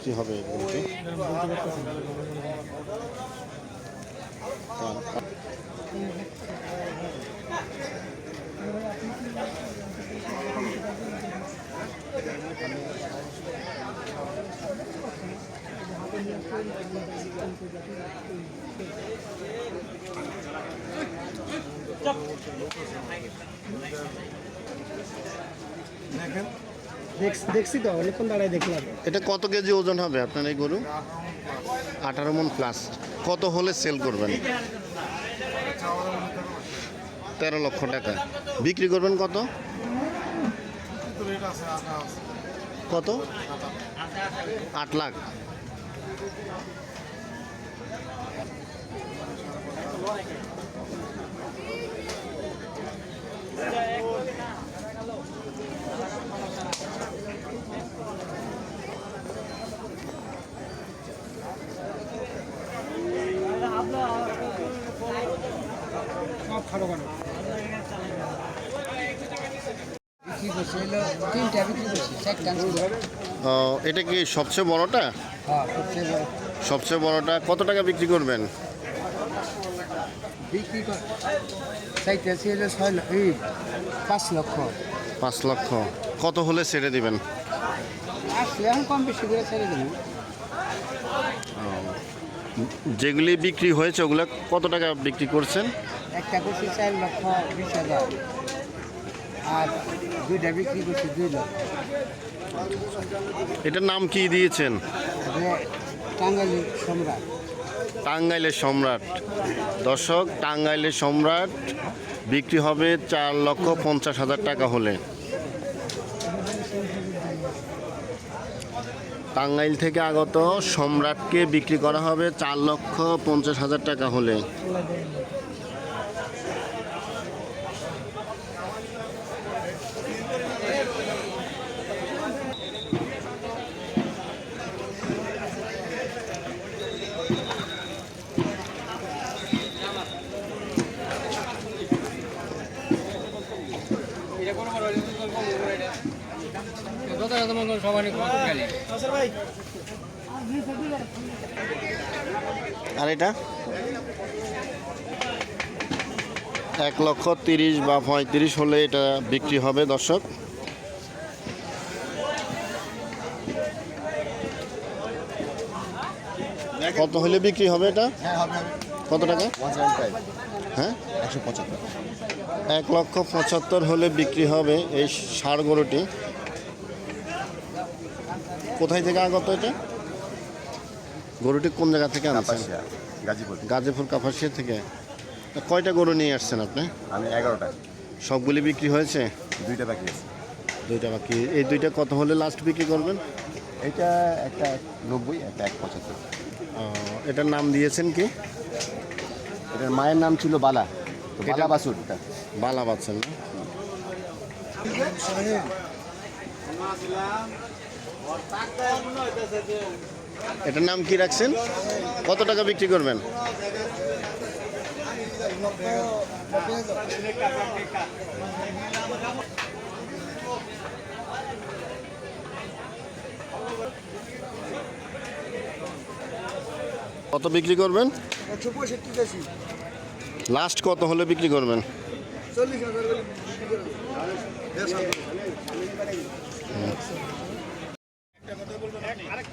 বিক্রি হবে এগুলোতে দেখ- দেখছি তো, অনেকক্ষণ দাঁড়ায় দেখলাম। এটা কত কেজি ওজন হবে আপনার এই গরু? আঠারো মন প্লাস কত হলে সেল করবেন? তেরো লক্ষ টাকা। বিক্রি করবেন কত? কত? আট লাখ। সব খাটো খাটো বিক্রি করছে হলো তিনটা বিক্রি করছি চারটা আনছি ও, এটা কি সবচেয়ে বড়টা? সবচেয়ে বড় বড়টা কত টাকা বিক্রি করবেন? পাঁচ লক্ষ। পাঁচ লক্ষ কত হলে ছেড়ে দিবেন? ছেড়ে দেবো যেগুলি বিক্রি হয়েছে ওগুলো কত টাকা বিক্রি করছেন? একটা করছি চার লক্ষ বিশ হাজার। আর দুইটা বিক্রি করছি দুই লক্ষ। এটার নাম কি দিয়েছেন? টাঙ্গালি সম্রাট। টাঙ্গাইলের সম্রাট। দর্শক টাঙ্গাইলের সম্রাট বিক্রি হবে চার লক্ষ পঞ্চাশ হাজার টাকা হলে। টাঙ্গাইল থেকে আগত সম্রাটকে বিক্রি করা হবে চার লক্ষ পঞ্চাশ হাজার টাকা হলে। আর এটা? এক লক্ষ তিরিশ বা পঁয়ত্রিশ হলে এটা বিক্রি হবে দর্শক। কত হলে বিক্রি হবে এটা? হ্যাঁ হবে হবে। কত টাকা? হ্যাঁ? একশো পঁচাত্তর। এক লক্ষ পঁচাত্তর হলে বিক্রি হবে এই ষাড় গরুটি। কোথায় থেকে আগত এটা? গরুটি কোন জায়গা থেকে আনছেন? গাজীপুর। গাজীপুর কাপাসিয়া থেকে। তা কয়টা গরু নিয়ে আসছেন আপনি? আমি এগারোটা। সবগুলি বিক্রি হয়েছে? দুইটা বাকি আছে। দুইটা বাকি। এই দুইটা কত হলে লাস্ট বিক্রি করবেন? এটা একটা নব্বই একটা এক পঁচাত্তর। ও, এটার নাম দিয়েছেন কি? এটার মায়ের নাম ছিল বালা। বালা এটা- বাসুর বালা পাচ্ছেন না? এটার নাম কি রাখছেন? কত টাকা বিক্রি করবেন? কত বিক্রি করবেন? লাস্ট কত হলে বিক্রি করবেন? চল্লিশ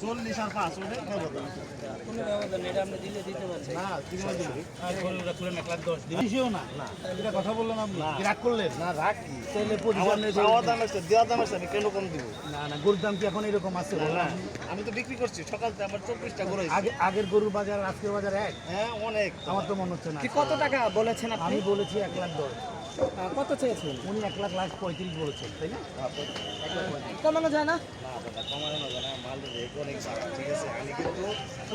চল্লিশ আর পাঁচ ওটা না। না এটা কথা বললেন আপনি? রাগ করলেন? না রাগ কি? তাহলে দেওয়া দাম আছে দেওয়া দাম আছে আমি কেন কম দিব? না না গরুর দাম কি এখন এরকম আছে? না আমি তো বিক্রি করছি সকাল থেকে আমার চব্বিশটা গরু আগে আগের গরুর বাজার আজকের বাজার এক? হ্যাঁ অনেক। আমার তো মনে হচ্ছে না। কত টাকা বলেছেন আমি বলেছি এক লাখ দশ। কত চেয়েছেন? উনি এক লাখ লাখ পঁয়ত্রিশ বলেছেন তাই না? কমানো যায় না?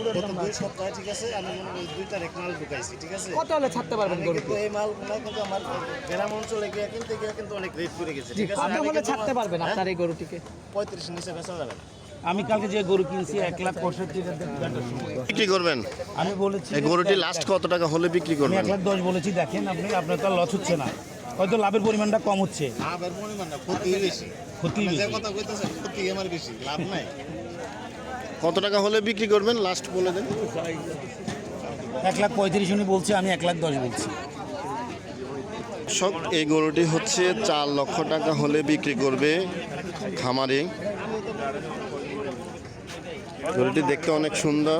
গত দুই সপ্তাহে ঠিক আছে আমি মনে করি দুই তারিখ মাল ঢুকাইছি ঠিক আছে? কত হলে ছাড়তে পারবেন কিন্তু এই মাল কিন্তু আমার গ্রাম অঞ্চলে গিয়ে কিনতে গিয়ে কিন্তু অনেক রেট করে গেছে ঠিক আছে? কত হলে ছাড়তে পারবেন হ্যাঁ? আপনার এই গরুটিকে। পঁয়ত্রিশ নিচে বেচা যাবে আমি কালকে যে গরু কিনছি এক লাখ পঁয়ষট্টি বিক্রি করবেন? আমি বলেছি গরুটি লাস্ট কত টাকা হলে বিক্রি করবেন? এক লাখ দশ বলেছি দেখেন আপনি আপনার তো লস হচ্ছে না। হয়তো লাভের পরিমাণটা কম হচ্ছে। লাভের পরিমাণ না ক্ষতি বেশি। ক্ষতি বেশি। কথা কইতেছেন ক্ষতি আমার বেশি লাভ নাই। কত টাকা হলে বিক্রি করবেন? লাস্ট বলে দেন। এক লাখ পঁয়ত্রিশ উনি বলছে আমি এক লাখ দশ বলছি। সব এই গরুটি হচ্ছে চার লক্ষ টাকা হলে বিক্রি করবে খামারে। গরুটি দেখতে অনেক সুন্দর।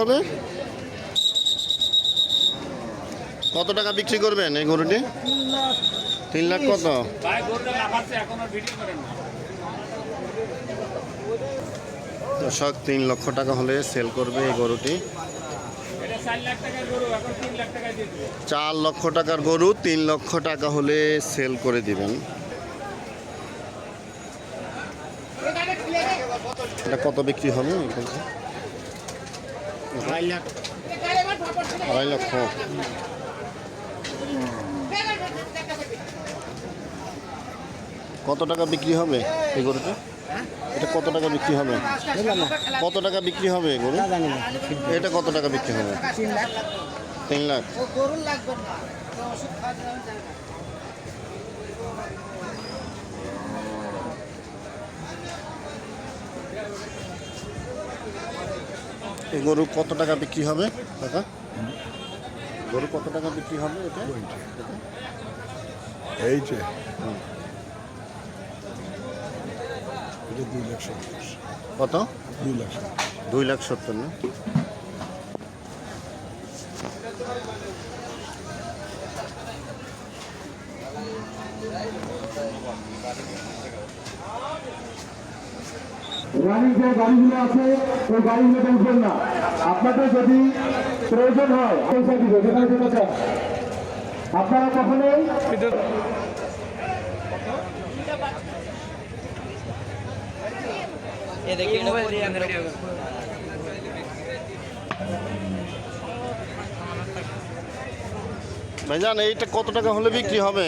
হবে? কত টাকা বিক্রি করবেন এই গরুটি? তিন লাখ কত? দর্শক, তিন লক্ষ টাকা হলে সেল করবে এই গরুটি। চার লক্ষ টাকার গরু তিন লক্ষ টাকা হলে সেল করে দিবেন। এটা কত বিক্রি হবে? আড়াই লক্ষ। কত টাকা বিক্রি হবে এই গরুটা? এটা কত টাকা বিক্রি হবে? কত টাকা বিক্রি হবে গরু? এটা কত টাকা বিক্রি হবে? তিন লাখ। এই গরু কত টাকা বিক্রি হবে? টাকা গরু কত টাকা বিক্রি হবে এটা? এই যে। এটা দুই লাখ সত্তর। কত? দুই লাখ সত্তর। দুই লাখ সত্তর না? রানিং যে গাড়িগুলো আছে ওই গাড়িগুলো দেখবেন না। আপনাদের যদি প্রয়োজন হয় পয়সা দিবে যেখানে যেতে চান আপনারা কখনোই ভাইজান এইটা কত টাকা হলে বিক্রি হবে?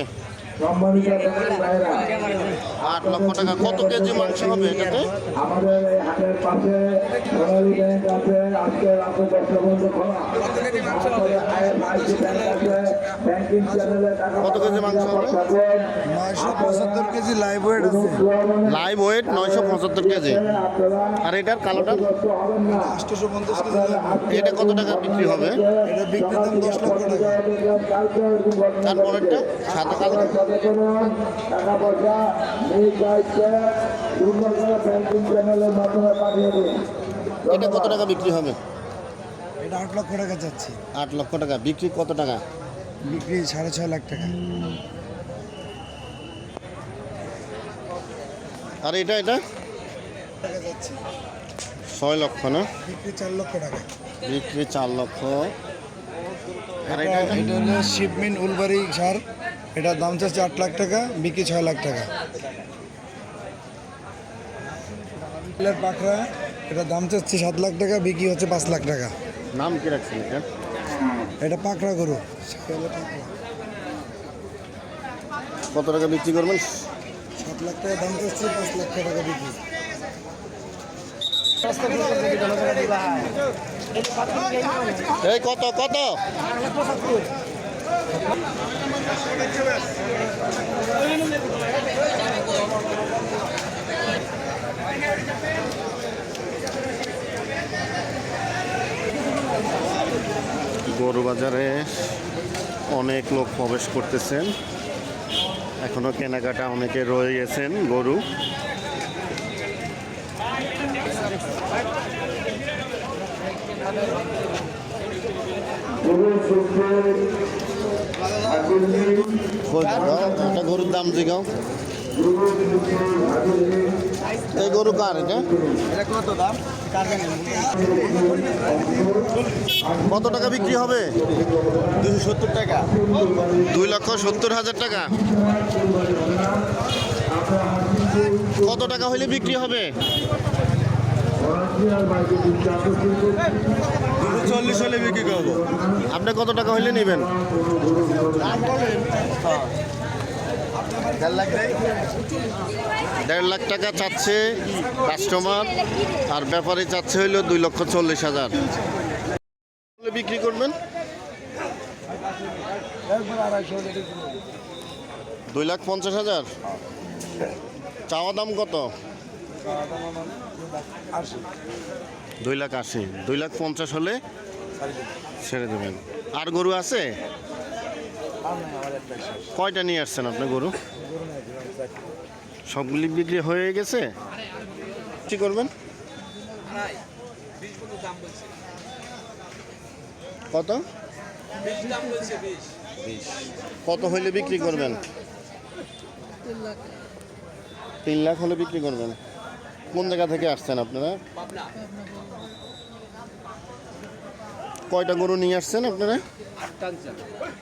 আট লক্ষ টাকা। কত কেজি মাংস হবে এটাতে? আমাদের হাটের পাশে সোনালী ব্যাংক আছে। আজকে রাতে দশটা পর্যন্ত খোলা। তারপরে আইএফআইসি ব্যাংক আছে। ব্যাংকিং চ্যানেলে টাকা কত কেজি মাংস হবে? নয়শো পঁচাত্তর কেজি লাইভ ওয়েট আছে। লাইভ ওয়েট নয়শো পঁচাত্তর কেজি। আর এটার না আটশোশো পঞ্চাশ কেজি এটা কত টাকা বিক্রি হবে? এটা বিক্রির দাম দশ লক্ষ টাকা। তারপরেরটা সাদা কালো সচেতন টাকা পয়সা এই দায়িত্বে সুন্দর ব্যাংকিং চ্যানেলের মাধ্যমে পাঠিয়ে দিন এটা কত টাকা বিক্রি হবে? এটা আট লক্ষ টাকা যাচ্ছে। আট লক্ষ টাকা। বিক্রি কত টাকা? বিক্রি সাড়ে ছয় লাখ টাকা। আর এটা এটা? ছয় লক্ষ না? বিক্রি চার লক্ষ টাকা। বিক্রি চার লক্ষ। আর এটা? হলো শিপমেন্ট উলবাড়ি সার এটার দাম চাচ্ছে আট লাখ টাকা বিক্রি ছয় লাখ টাকা। পাখরা এটা দাম চাচ্ছে সাত লাখ টাকা বিক্রি হচ্ছে পাঁচ লাখ টাকা। নাম কি রাখছেন এটা? এটা পাকড়া গরু। কত টাকা বিক্রি করবেন? সাত লাখ টাকা দাম চাচ্ছে পাঁচ লাখ টাকা বিক্রি। এই কত কত? গরু বাজারে অনেক লোক প্রবেশ করতেছেন। এখনও কেনাকাটা অনেকে রয়ে গেছেন গরু। একটা গরুর দাম জিগাও। এই গরু কার এটা? কত টাকা বিক্রি হবে? দুশো সত্তর টাকা। দুই লক্ষ সত্তর হাজার টাকা। কত টাকা হলে বিক্রি হবে? চল্লিশ হলে বিক্রি করব। আপনি কত টাকা হলে নেবেন? দেড় লাখ টাকা। চাচ্ছে কাস্টমার আর ব্যাপারী চাচ্ছে হইল দুই লক্ষ চল্লিশ হাজার। বিক্রি করবেন? দুই লাখ পঞ্চাশ হাজার? চাওয়া দাম কত? দুই লাখ আশি। দুই লাখ পঞ্চাশ হলে ছেড়ে দেবেন। আর গরু আছে? কয়টা নিয়ে আসছেন আপনি গরু? সবগুলি বিক্রি হয়ে গেছে? কি করবেন? কত? কত হইলে বিক্রি করবেন? তিন লাখ। হলে বিক্রি করবেন। কোন জায়গা থেকে আসছেন আপনারা? কয়টা গরু নিয়ে আসছেন আপনারা?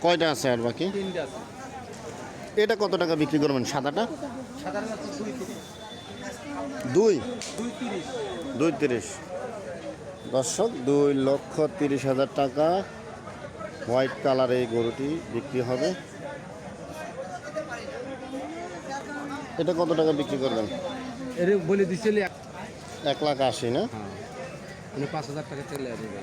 কয়টা আছে আর বাকি? এটা কত টাকা বিক্রি করবেন, সাদাটা? দুই? দুই তিরিশ। দর্শক, দুই লক্ষ তিরিশ হাজার টাকা হোয়াইট কালার এই গরুটি বিক্রি হবে। এটা কত টাকা বিক্রি করবেন? এটা বলে দিচ্ছিলে এক লাখ আশি না? পাঁচ হাজার টাকা চলে আসবে।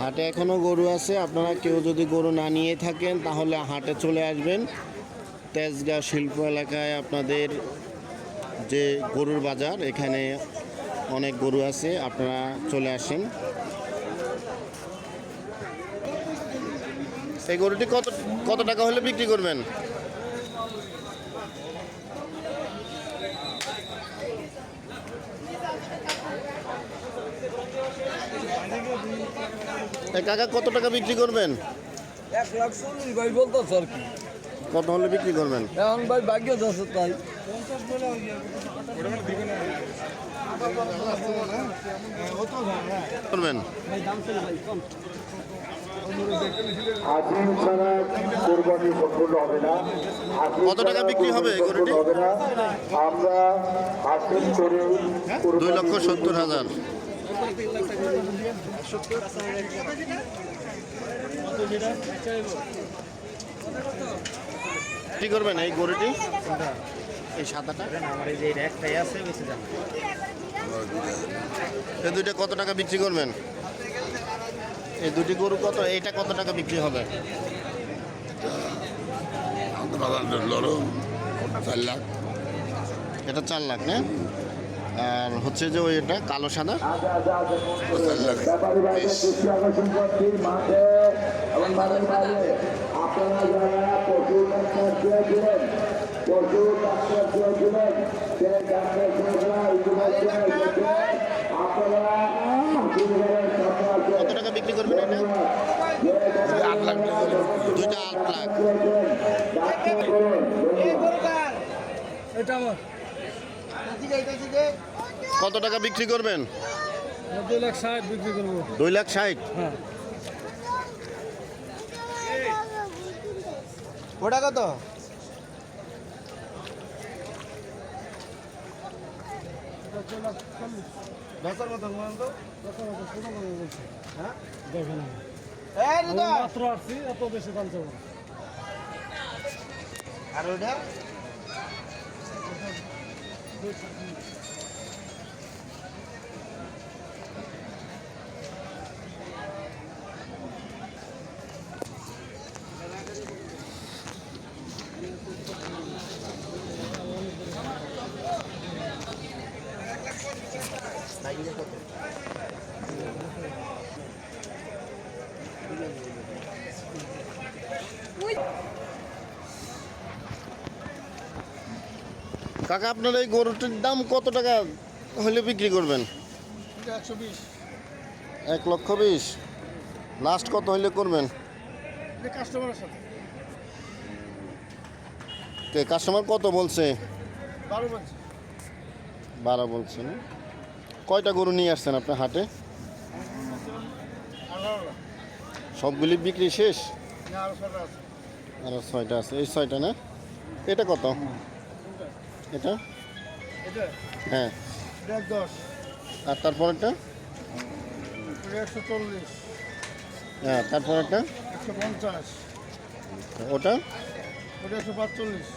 হাটে এখনও গরু আছে আপনারা কেউ যদি গরু না নিয়ে থাকেন তাহলে হাটে চলে আসবেন। তেজগাঁ শিল্প এলাকায় আপনাদের যে গরুর বাজার এখানে অনেক গরু আছে আপনারা চলে আসেন। এই গরুটি কত কত টাকা হলে বিক্রি করবেন? এই কাকা কত টাকা বিক্রি করবেন? এক লাখ চল্লিশ ভাই বলতো স্যার কি। কত হলে বিক্রি করবেন? এখন ভাই ভাগ্য আছে তাই। করবেন? আজিম ছাড়া কোরবানি সম্পূর্ণ হবে না। কত টাকা বিক্রি হবে গরুটি? না। আমরা হাসিল করে দুই লক্ষ সত্তর হাজার। কি করবেন এই গরুটি? এই সাদাটা? এই দুইটা কত টাকা বিক্রি করবেন? এই দুটি গরু কত? এইটা কত টাকা বিক্রি হবে? এটা চার লাখ, না? আর হচ্ছে যে ওই এটা কালো সাদা? পশু ডাক্তার চেয়েছিলেন পশু ডাক্তার চেয়েছিলেন সে ডাক্তার চেয়েছিলেন ইতিমধ্যে এসেছে। আপনারা কত টাকা বিক্রি করবেন এটা? আট লাখ দুইটা আট লাখ। এটা আমার। কত টাকা বিক্রি করবেন? দুই লাখ ষাট বিক্রি করব। দুই লাখ ষাট? ওটা কত? বেচার কথা বলেন তো। মাত্র আসছি এত বেশি দাম চাবো আর ওইটা? কাকা আপনার এই গরুটির দাম কত টাকা হলে বিক্রি করবেন? একশো বিশ। এক লক্ষ বিশ। লাস্ট কত হইলে করবেন? কাস্টমারের সাথে। কে কাস্টমার কত বলছে? বারো বলছি। বারো বলছে না? কয়টা গরু নিয়ে আসছেন আপনার হাটে? সবগুলি বিক্রি শেষ? আরও আর ছয়টা আছে। এই ছয়টা না? এটা কত? এটা? হ্যাঁ। দশ। আর তারপরেরটা? একশো চল্লিশ। হ্যাঁ তারপরেরটা? একশো পঞ্চাশ। ওটা? ওটা একশো পাঁচচল্লিশ।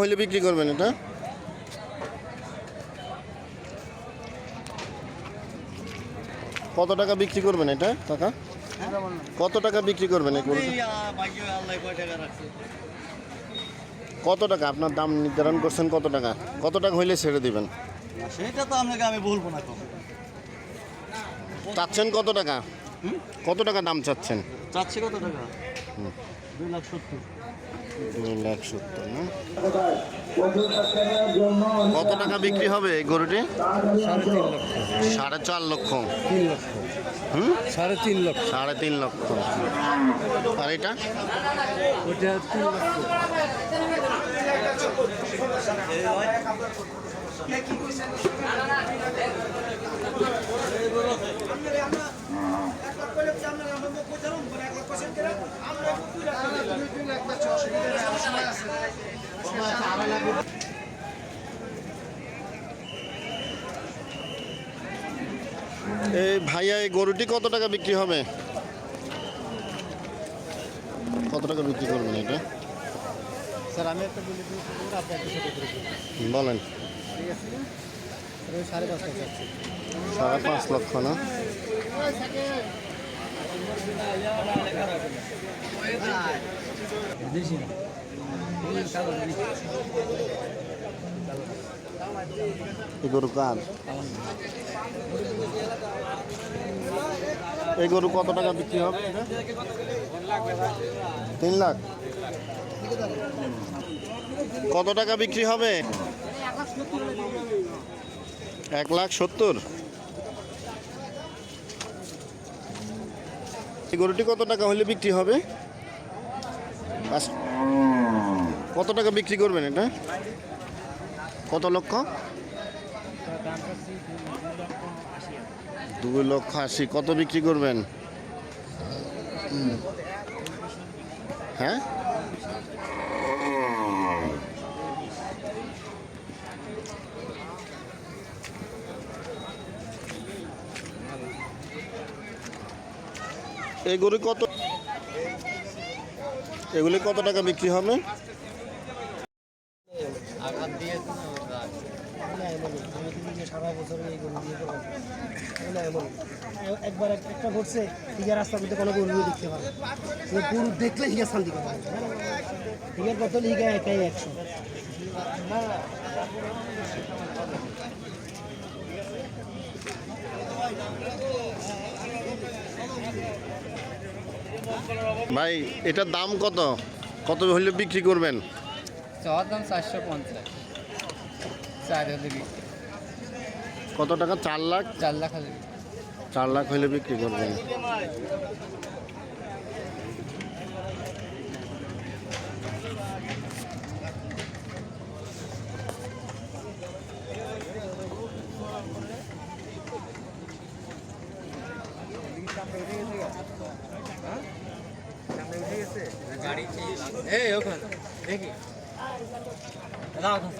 হইলে বিক্রি করবেন এটা? কত টাকা বিক্রি করবেন এটা টাকা কত টাকা বিক্রি করবেন এই গরুটা? কত টাকা? আপনার দাম নির্ধারণ করছেন কত টাকা? কত টাকা হইলে ছেড়ে দিবেন? সেটা তো আপনাকে আমি বলব না তো। চাচ্ছেন কত টাকা? কত টাকা দাম চাচ্ছেন? চাচ্ছে কত টাকা? দুই লাখ সত্তর। দুই লাখ সত্তর না? কত টাকা বিক্রি হবে এই গরুটি? সাড়ে চার লক্ষ। তিন লক্ষ। হুম? সাড়ে তিন লক্ষ। সাড়ে তিন লক্ষ। আর এটা? ওটা তিন লক্ষ। এই ভাইয়া এই গরুটি কত টাকা বিক্রি হবে? কত টাকা বিক্রি করবেন এটা? স্যার আমি একটা বলে আপনি একটা ছোটো করে বলেন। ঠিক আছে আমি সাড়ে পাঁচ টাকা চাচ্ছি সাড়ে পাঁচ লক্ষ না? বেশি গরু কার? এই গরু কত টাকা বিক্রি হবে? তিন লাখ? কত টাকা বিক্রি হবে? এক লাখ সত্তর। গরুটি কত টাকা হলে বিক্রি হবে? কত টাকা বিক্রি করবেন এটা? কত লক্ষ? দুই লক্ষ আশি। কত বিক্রি করবেন? হ্যাঁ? এই গরু কত এগুলি কত টাকা বিক্রি হবে? একবার একটা মধ্যে কোনো গরু দেখতে না গরু দেখলে শান্তি করে হিগার কত হিগা একাই একশো ভাই এটার দাম কত? কত হলে বিক্রি করবেন? চাওয়ার দাম চারশো পঞ্চাশ। চার হলে বিক্রি। কত টাকা? চার লাখ? চার লাখ হলে চার লাখ হলে বিক্রি করবেন।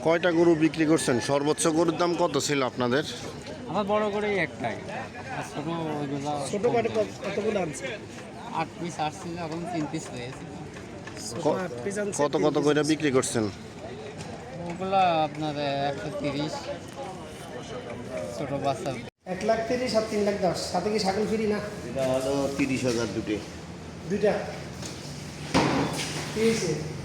কয়টা গরু বিক্রি করছেন? সর্বোচ্চ গরুর দাম কত ছিল আপনাদের? আমার বড় করেই একটাই। আর ছোট ওইগুলো কতগুলো আনছে? আট পিস আসছিল এখন তিন পিস কত কত করে বিক্রি করছেন? ওগুলো আপনার একশো তিরিশ। ছোটো বাচ্চা। এক লাখ তিরিশ আর তিন লাখ দশ। সাথে কি ছাগল ফ্রি না? এটা হলো তিরিশ হাজার দুটো। দুইটা? কি হয়েছে